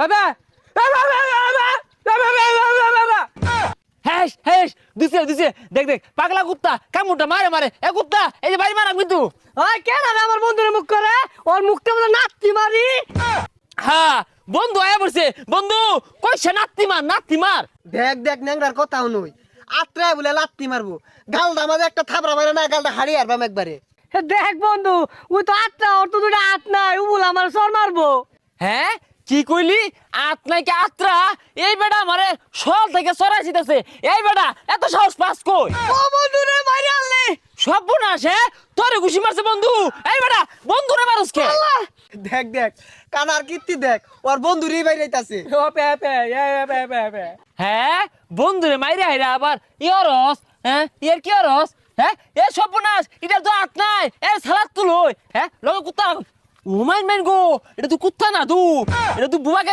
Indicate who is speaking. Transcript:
Speaker 1: বাবা! হ্যাস হ্যাস দিছে দিছে। দেখ দেখ পাগলা কুত্তা কামুটা মারে মারে। এ কুত্তা এই যে বাড়ি মারা কিন্তু।
Speaker 2: ওই কেন আমার বন্ধুরে মুখ করে? ওর মুখটা বলে নাতি মারি।
Speaker 1: হ্যাঁ বন্ধু আয়া বন্ধু কইছে নাত্তি মার নাত্তি মার।
Speaker 3: দেখ দেখ ন্যাংরার কথাও নই। আত্রায় বলে লাত্তি মারবো। গালটা আমাদের একটা থাবড়া মারে না গালটা হারিয়ে আরবাম একবারে।
Speaker 2: হে, দেখ বন্ধু ওই তো আটটা ওর তো দুটো আট নাই ও বলে আমার সর মারবো।
Speaker 1: হ্যাঁ? কি কইলি? আত নাকি আত্রা? এই বেটা আমারে সল থেকে সরাই দিতেছে। এই বেটা এত সাহস পাস কই?
Speaker 2: ও বন্ধু রে মারি আনলে।
Speaker 1: সব বোনাস হ্যাঁ? তোরে ঘুষি মারছে বন্ধু। এই বেটা বন্ধু রে মারুস কে?
Speaker 3: দেখ দেখ কানার কীর্তি দেখ ওর বন্ধুরই বাইরেইতাছে
Speaker 2: ও পে পে এ পে পে পে
Speaker 1: হ্যাঁ? বন্ধু রে মাইরে হাইরা আবার। ইয়রস হ্যাঁ? ইয়ার কি রস হ্যাঁ? এ সব বোনাস এটা তো আত নাই। এ সালাদ তুলই হ্যাঁ? লগে কুত্তা ও ম্যান গো এটা তো কুত্তা না তু এটা তো বুবা